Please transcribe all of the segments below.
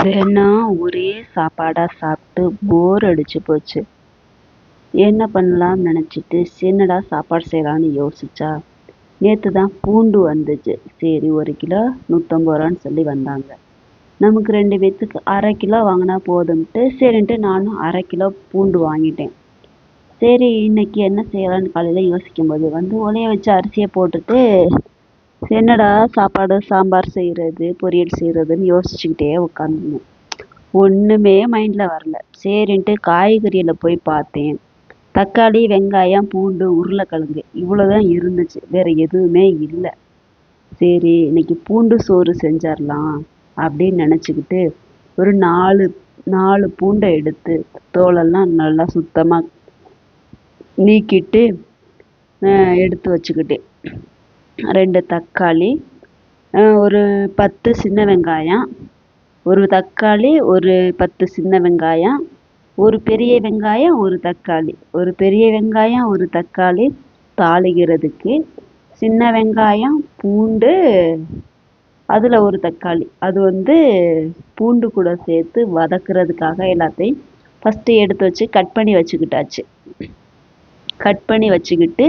தினம் ஒரே சாப்பாடாக சாப்பிட்டு போர் அடிச்சு போச்சு. என்ன பண்ணலாம்னு நினச்சிட்டு சின்னடா சாப்பாடு செய்யலான்னு யோசிச்சா நேற்று தான் பூண்டு வந்துச்சு. சரி ஒரு கிலோ நூற்றம்பது ரூபான்னு சொல்லி வந்தாங்க. நமக்கு ரெண்டு பேர்த்துக்கு அரை கிலோ வாங்கினா போதும்ட்டு சரின்ட்டு நானும் அரை கிலோ பூண்டு வாங்கிட்டேன். சரி இன்னைக்கு என்ன செய்யலான்னு காலையில் யோசிக்கும்போது வந்து உலைய வச்சு அரிசியை போட்டுட்டு என்னடா சாப்பாடு சாம்பார் செய்கிறது பொரியல் செய்கிறதுன்னு யோசிச்சுக்கிட்டே உட்காந்துருந்தேன் ஒன்றுமே மைண்டில் வரல. சரின்ட்டு காய்கறியில் போய் பார்த்தேன். தக்காளி வெங்காயம் பூண்டு உருளைக்கிழங்கு இவ்வளோ தான் இருந்துச்சு. வேறு எதுவுமே இல்லை. சரி இன்னைக்கு பூண்டு சோறு செஞ்சிடலாம் அப்படின்னு நினச்சிக்கிட்டு ஒரு நாலு நாலு பூண்டை எடுத்து தோலெல்லாம் நல்லா சுத்தமாக நீக்கிட்டு எடுத்து வச்சுக்கிட்டேன். ரெண்டு தக்காளி ஒரு பத்து சின்ன வெங்காயம் ஒரு தக்காளி ஒரு பத்து சின்ன வெங்காயம் ஒரு பெரிய வெங்காயம் ஒரு தக்காளி. ஒரு பெரிய வெங்காயம் ஒரு தக்காளி தாளிக்கிறதுக்கு சின்ன வெங்காயம் பூண்டு அதில் ஒரு தக்காளி. அது வந்து பூண்டு கூட சேர்த்து வதக்குறதுக்காக எல்லாத்தையும் ஃபஸ்ட்டு எடுத்து வச்சு கட் பண்ணி வச்சுக்கிட்டாச்சு. கட் பண்ணி வச்சுக்கிட்டு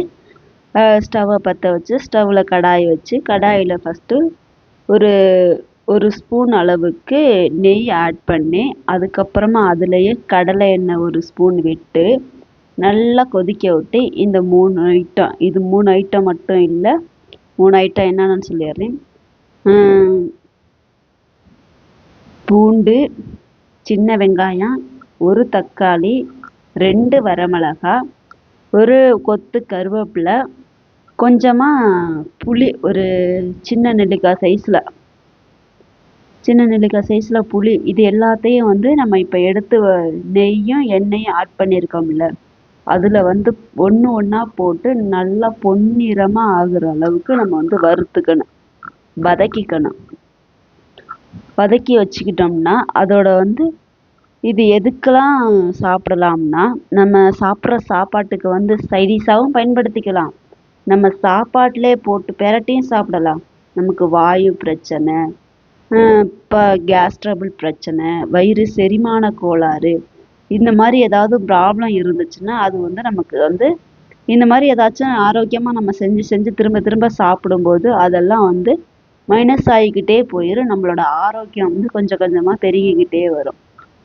ஸ்டவ்வை பற்ற வச்சு ஸ்டவ்வில் கடாய் வச்சு கடாயில் ஃபஸ்ட்டு ஒரு ஒரு ஸ்பூன் அளவுக்கு நெய் ஆட் பண்ணி அதுக்கப்புறமா அதுலேயே கடலை எண்ணெய் ஒரு ஸ்பூன் விட்டு நல்லா கொதிக்க விட்டு இந்த மூணு ஐட்டம் இது மூணு ஐட்டம் மட்டும் இல்லை மூணு ஐட்டம் என்னென்னு சொல்லிடுறேன். பூண்டு சின்ன வெங்காயம் ஒரு தக்காளி ரெண்டு வரமிளகாய் ஒரு கொத்து கருவேப்பிலை கொஞ்சமாக புளி ஒரு சின்ன நெல்லிக்காய் சைஸில் சின்ன நெல்லிக்காய் சைஸில் புளி இது எல்லாத்தையும் வந்து நம்ம இப்போ எடுத்து நெய்யும் எண்ணெயும் ஆட் பண்ணியிருக்கோம்ல அதில் வந்து ஒன்று ஒன்றா போட்டு நல்லா பொன்னிறமாக ஆகுற அளவுக்கு நம்ம வந்து வறுத்துக்கணும். வதக்கிக்கணும். வதக்கி வச்சுக்கிட்டோம்னா அதோட வந்து இது எதுக்கெல்லாம் சாப்பிடலாம்னா நம்ம சாப்பிட்ற சாப்பாட்டுக்கு வந்து சைடிஷாகவும் பயன்படுத்திக்கலாம். நம்ம சாப்பாட்டிலே போட்டு பெரட்டியும் சாப்பிடலாம். நமக்கு வாயு பிரச்சனை இப்போ கேஸ் ட்ரபிள் பிரச்சனை வயிறு செரிமான கோளாறு இந்த மாதிரி ஏதாவது ப்ராப்ளம் இருந்துச்சுன்னா அது வந்து நமக்கு வந்து இந்த மாதிரி ஏதாச்சும் ஆரோக்கியமாக நம்ம செஞ்சு செஞ்சு திரும்ப திரும்ப சாப்பிடும்போது அதெல்லாம் வந்து மைனஸ் ஆகிக்கிட்டே போயிடும் நம்மளோட ஆரோக்கியம் வந்து கொஞ்சம் கொஞ்சமாக பெருகிக்கிட்டே வரும்.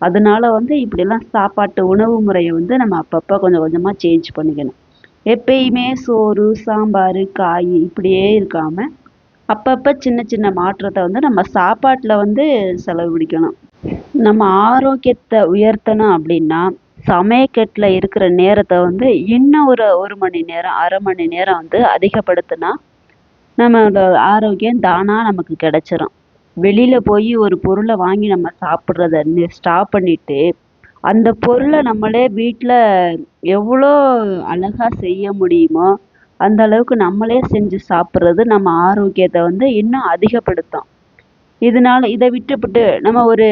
அதனால வந்து இப்படிலாம் சாப்பாட்டு உணவு முறையை வந்து நம்ம அப்பப்போ கொஞ்சம் கொஞ்சமாக சேஞ்ச் பண்ணிக்கணும். எப்பயுமே சோறு சாம்பார் காய் இப்படியே இருக்காமல் அப்பப்போ சின்ன சின்ன மாற்றத்தை வந்து நம்ம சாப்பாட்டில் வந்து செலவழிக்கணும் நம்ம ஆரோக்கியத்தை உயர்த்தணும் அப்படின்னா சமயக்கட்டில் இருக்கிற நேரத்தை வந்து இன்னும் ஒரு ஒரு மணி நேரம் அரை மணி நேரம் வந்து அதிகப்படுத்தினா நம்மளோட ஆரோக்கியம் தானாக நமக்கு கிடச்சிரும். வெளியில் போய் ஒரு பொருளை வாங்கி நம்ம சாப்பிட்றத ஸ்டாப் பண்ணிவிட்டு அந்த பொருளை நம்மளே வீட்டில் எவ்வளோ அழகாக செய்ய முடியுமோ அந்த அளவுக்கு நம்மளே செஞ்சு சாப்பிட்றது நம்ம ஆரோக்கியத்தை வந்து இன்னும் அதிகப்படுத்தும். இதனால இதை விட்டுப்புட்டு நம்ம ஒரு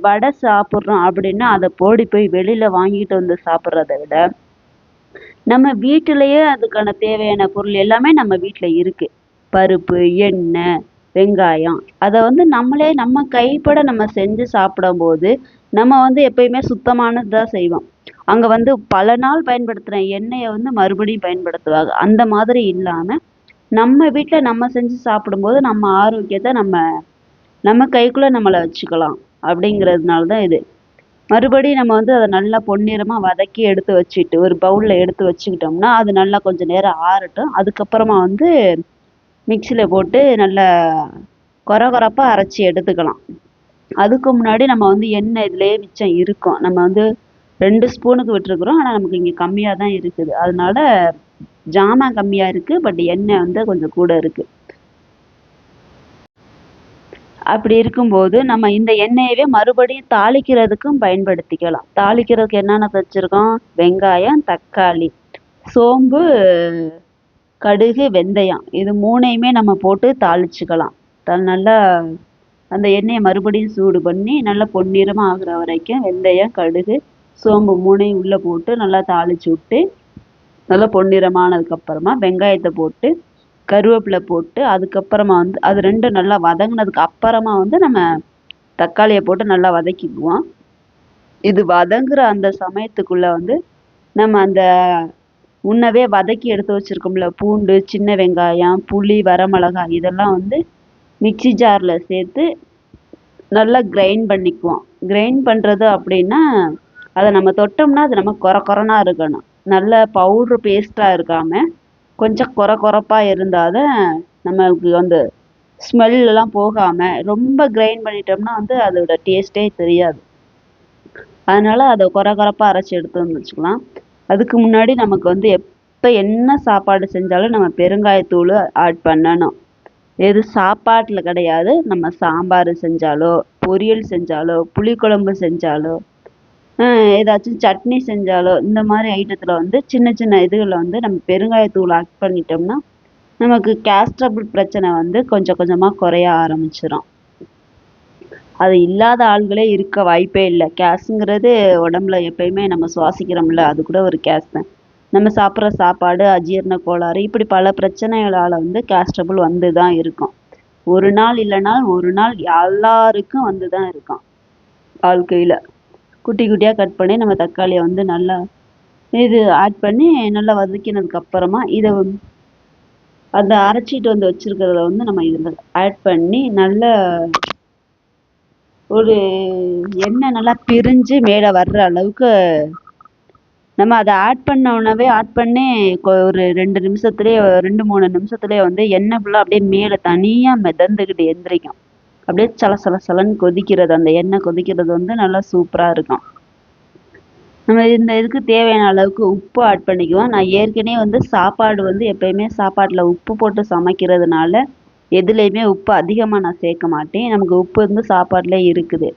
வடை சாப்பிட்றோம் அப்படின்னா அதை போடி போய் வெளியில் வாங்கிட்டு வந்து சாப்பிட்றத விட நம்ம வீட்டிலையே அதுக்கான தேவையான பொருள் எல்லாமே நம்ம வீட்டில் இருக்குது பருப்பு எண்ணெய் வெங்காயம். அதை வந்து நம்மளே நம்ம கைப்பட நம்ம செஞ்சு சாப்பிடும்போது நம்ம வந்து எப்பயுமே சுத்தமானது தான் செய்வோம். அங்கே வந்து பல நாள் பயன்படுத்துகிற எண்ணெயை வந்து மறுபடியும் பயன்படுத்துவாங்க. அந்த மாதிரி இல்லாமல் நம்ம வீட்டில் நம்ம செஞ்சு சாப்பிடும்போது நம்ம ஆரோக்கியத்தை நம்ம நம்ம கைக்குள்ளே நம்மளை வச்சுக்கலாம் அப்படிங்கிறதுனால தான் இது. மறுபடியும் நம்ம வந்து அதை நல்லா பொன்னிறமாக வதக்கி எடுத்து வச்சுட்டு ஒரு பவுலில் எடுத்து வச்சுக்கிட்டோம்னா அது நல்லா கொஞ்சம் நேரம் ஆறட்டும். அதுக்கப்புறமா வந்து மிக்சியில் போட்டு நல்லா கொர கொரப்பாக அரைச்சி எடுத்துக்கலாம். அதுக்கு முன்னாடி நம்ம வந்து எண்ணெய் இதுலேயே மிச்சம் இருக்கும். நம்ம வந்து ரெண்டு ஸ்பூனுக்கு விட்டுருக்குறோம். ஆனால் நமக்கு இங்கே கம்மியாக தான் இருக்குது. அதனால ஜாமான் கம்மியாக இருக்குது பட் எண்ணெய் வந்து கொஞ்சம் கூட இருக்குது அப்படி இருக்கும்போது நம்ம இந்த எண்ணெயவே மறுபடியும் தாளிக்கிறதுக்கும் பயன்படுத்திக்கலாம். தாளிக்கிறதுக்கு என்னென்ன வச்சுருக்கோம்? வெங்காயம் தக்காளி சோம்பு கடுகு வெந்தயம் இது மூணையுமே நம்ம போட்டு தாளிச்சுக்கலாம். த நல்லா அந்த எண்ணெயை மறுபடியும் சூடு பண்ணி நல்லா பொன்னிறமாக ஆகிற வரைக்கும் வெந்தயம் கடுகு சோம்பு மூணையும் உள்ளே போட்டு நல்லா தாளிச்சு விட்டு நல்லா பொன்னிறமானதுக்கப்புறமா வெங்காயத்தை போட்டு கருவேப்பிலை போட்டு அதுக்கப்புறமா வந்து அது ரெண்டும் நல்லா வதங்கினதுக்கு அப்புறமா வந்து நம்ம தக்காளியை போட்டு நல்லா வதக்கிக்குவோம். இது வதங்குற அந்த சமயத்துக்குள்ளே வந்து நம்ம அந்த முன்னவே வதக்கி எடுத்து வச்சுருக்கோம்ல. பூண்டு சின்ன வெங்காயம் புளி வரமிளகாய் இதெல்லாம் வந்து மிக்சி ஜாரில் சேர்த்து நல்லா கிரைண்ட் பண்ணிக்குவோம். கிரைண்ட் பண்ணுறது அப்படின்னா அதை நம்ம தொட்டோம்னா அது நம்ம கொர கொரனா இருக்கணும். நல்ல பவுட்ரு பேஸ்ட்டாக இருக்காமல் கொஞ்சம் கொர கொரப்பாக இருந்தால் தான் நமக்கு அந்த ஸ்மெல்லாம் போகாமல் ரொம்ப கிரைண்ட் பண்ணிட்டோம்னா வந்து அதோட டேஸ்ட்டே தெரியாது. அதனால் அதை கொர கொரப்பாக அரைச்சி எடுத்து வந்து வச்சுக்கலாம். அதுக்கு முன்னாடி நமக்கு வந்து எப்போ என்ன சாப்பாடு செஞ்சாலும் நம்ம பெருங்காயத்தூள் ஆட் பண்ணணும். எது சாப்பாட்டில் கிடையாது. நம்ம சாம்பார் செஞ்சாலோ பொரியல் செஞ்சாலோ புளிக்குழம்பு செஞ்சாலோ ஏதாச்சும் சட்னி செஞ்சாலோ இந்த மாதிரி ஐட்டத்தில் வந்து சின்ன சின்ன இதுகளில் வந்து நம்ம பெருங்காயத்தூள் ஆட் பண்ணிட்டோம்னா நமக்கு கேஸ்ட்ரபிள் பிரச்சனை வந்து கொஞ்சம் கொஞ்சமாக குறைய ஆரம்பிச்சிடும் அது இல்லாத ஆள்களே இருக்க வாய்ப்பே இல்லை. கேஸுங்கிறது உடம்புல எப்பயுமே நம்ம சுவாசிக்கிறோம்ல அது கூட ஒரு கேஸ் தான். நம்ம சாப்பிட்ற சாப்பாடு அஜீரண கோளாறு இப்படி பல பிரச்சனைகளால் வந்து கேஸ்டபுள் வந்து தான் இருக்கும். ஒரு நாள் இல்லைனா ஒரு நாள் எல்லாருக்கும் வந்து தான் இருக்கும் வாழ்க்கையில் குட்டி குட்டியாக கட் பண்ணி நம்ம தக்காளியை வந்து நல்லா இது ஆட் பண்ணி நல்லா வதக்கினதுக்கு அப்புறமா இதை அந்த அரைச்சிட்டு வந்து வச்சுருக்கிறத வந்து நம்ம இதில் ஆட் பண்ணி நல்ல ஒரு எண்ணெய் நல்லா பிரிஞ்சு மேலே வர்ற அளவுக்கு நம்ம அதை ஆட் பண்ண உடனே ஆட் பண்ணி ஒரு ரெண்டு நிமிஷத்துலேயே ரெண்டு மூணு நிமிஷத்துலேயே வந்து எண்ணெய் ஃபுல்லாக அப்படியே மேலே தனியாக மிதந்துக்கிட்டு எந்திரிக்கும். அப்படியே சல சல சலன்னு கொதிக்கிறது அந்த எண்ணெய் கொதிக்கிறது வந்து நல்லா சூப்பராக இருக்கும். நம்ம இந்த இதுக்கு தேவையான அளவுக்கு உப்பு ஆட் பண்ணிக்குவோம். நான் ஏற்கனவே வந்து சாப்பாடு வந்து எப்பயுமே சாப்பாட்டில் உப்பு போட்டு சமைக்கிறதுனால எதுலேயுமே உப்பு அதிகமாக நான் சேர்க்க மாட்டேன். நமக்கு உப்பு வந்து சாப்பாட்டில் இருக்குது.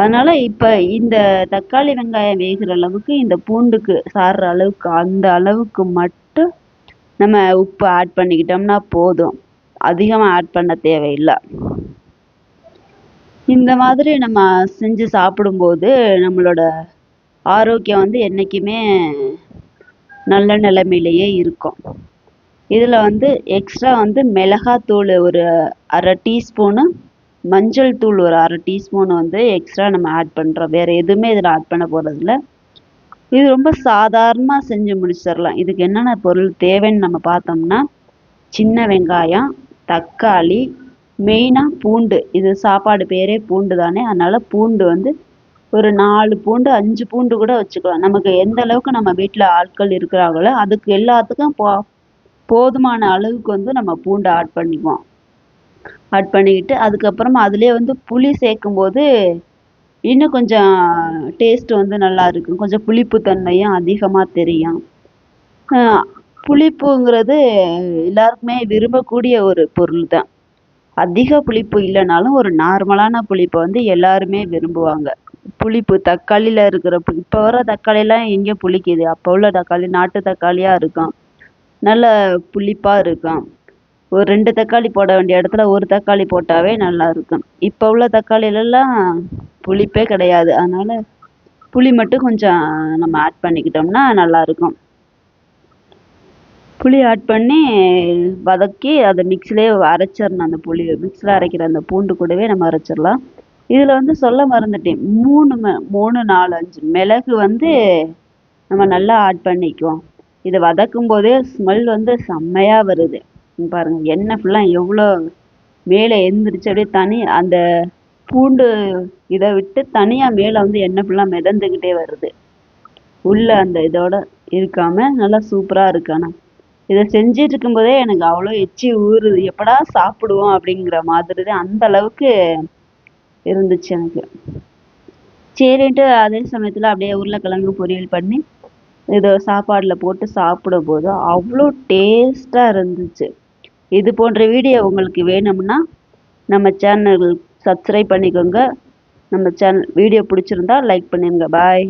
அதனால் இப்போ இந்த தக்காளி வெங்காயம் வேகிற அளவுக்கு இந்த பூண்டுக்கு சாடுற அளவுக்கு அந்த அளவுக்கு மட்டும் நம்ம உப்பு ஆட் பண்ணிக்கிட்டோம்னா போதும். அதிகமாக ஆட் பண்ண தேவையில்லை. இந்த மாதிரி நம்ம செஞ்சு சாப்பிடும்போது நம்மளோட ஆரோக்கியம் வந்து என்றைக்குமே நல்ல நிலைமையிலேயே இருக்கும். இதில் வந்து எக்ஸ்ட்ரா வந்து மிளகாத்தூள் ஒரு அரை டீஸ்பூனு மஞ்சள் தூள் ஒரு அரை டீஸ்பூன் வந்து எக்ஸ்ட்ரா நம்ம ஆட் பண்ணுறோம் வேறு எதுவுமே இதில் ஆட் பண்ண போகிறதில்ல இது ரொம்ப சாதாரணமாக செஞ்சு முடிச்சிடலாம். இதுக்கு என்னென்ன பொருள் தேவைன்னு நம்ம பார்த்தோம்னா சின்ன வெங்காயம் தக்காளி மெயினாக பூண்டு. இது சாப்பாடு பேரே பூண்டு தானே. அதனால் பூண்டு வந்து ஒரு நாலு பூண்டு அஞ்சு பூண்டு கூட வச்சுக்கலாம். நமக்கு எந்த அளவுக்கு நம்ம வீட்டில் ஆட்கள் இருக்கிறாங்களோ அதுக்கு எல்லாத்துக்கும் போ போதுமான அளவுக்கு வந்து நம்ம பூண்டு ஆட் பண்ணிக்குவோம். ஆட் பண்ணிக்கிட்டு அதுக்கப்புறமா அதுலேயே வந்து புளி சேர்க்கும்போது இன்னும் கொஞ்சம் டேஸ்ட் வந்து நல்லா இருக்கும். கொஞ்சம் புளிப்பு தன்மையும் அதிகமாக தெரியும். புளிப்புங்கிறது எல்லாருக்குமே விரும்பக்கூடிய ஒரு பொருள் தான். அதிக புளிப்பு இல்லைனாலும் ஒரு நார்மலான புளிப்பை வந்து எல்லாருமே விரும்புவாங்க. புளிப்பு தக்காளியில் இருக்கிற இப்போ வர தக்காளிலாம் எங்கே புளிக்குது. அப்போ உள்ள தக்காளி நாட்டு தக்காளியாக இருக்கும். நல்ல புளிப்பாக இருக்கும். ஒரு ரெண்டு தக்காளி போட வேண்டிய இடத்துல ஒரு தக்காளி போட்டாவே நல்லா இருக்கும். இப்போ உள்ள தக்காளிலெல்லாம் புளிப்பே கிடையாது. அதனால் புளி மட்டும் கொஞ்சம் நம்ம ஆட் பண்ணிக்கிட்டோம்னா நல்லா இருக்கும். புளி ஆட் பண்ணி வதக்கி அதை மிக்ஸிலே அரைச்சிடணும் அந்த புளி. மிக்ஸில் அரைக்கிற அந்த பூண்டு கூடவே நம்ம அரைச்சிடலாம். இதில் வந்து சொல்ல மறந்துட்டேன். மூணு மூணு நாலு அஞ்சு மிளகு வந்து நம்ம நல்லா ஆட் பண்ணிக்குவோம். இதை வதக்கும் போதே ஸ்மெல் வந்து செம்மையாக வருது. பாருங்கள் எண்ணெய் ஃபுல்லாக எவ்வளோ மேலே எழுந்திரிச்சு அப்படியே தனி அந்த பூண்டு இதை விட்டு தனியாக மேலே வந்து எண்ணெய் ஃபுல்லாக மிதந்துக்கிட்டே வருது. உள்ளே அந்த இதோட இருக்காமல் நல்லா சூப்பராக இருக்கு. ஆனால் இதை செஞ்சிட்டு இருக்கும்போதே எனக்கு அவ்வளோ எச்சி ஊறுது. எப்படா சாப்பிடுவோம் அப்படிங்கிற மாதிரி தான் அந்த அளவுக்கு இருந்துச்சு எனக்கு. சரின்ட்டு அதே சமயத்தில் அப்படியே உருளைக்கிழங்கு பொரியல் பண்ணி இதை சாப்பாடில் போட்டு சாப்பிடும்போது அவ்வளோ டேஸ்ட்டாக இருந்துச்சு. இது போன்ற வீடியோ உங்களுக்கு வேணும்னா நம்ம சேனல் சப்ஸ்கிரைப் பண்ணிக்கோங்க. நம்ம சேனல் வீடியோ பிடிச்சிருந்தா லைக் பண்ணிடுங்க பாய்.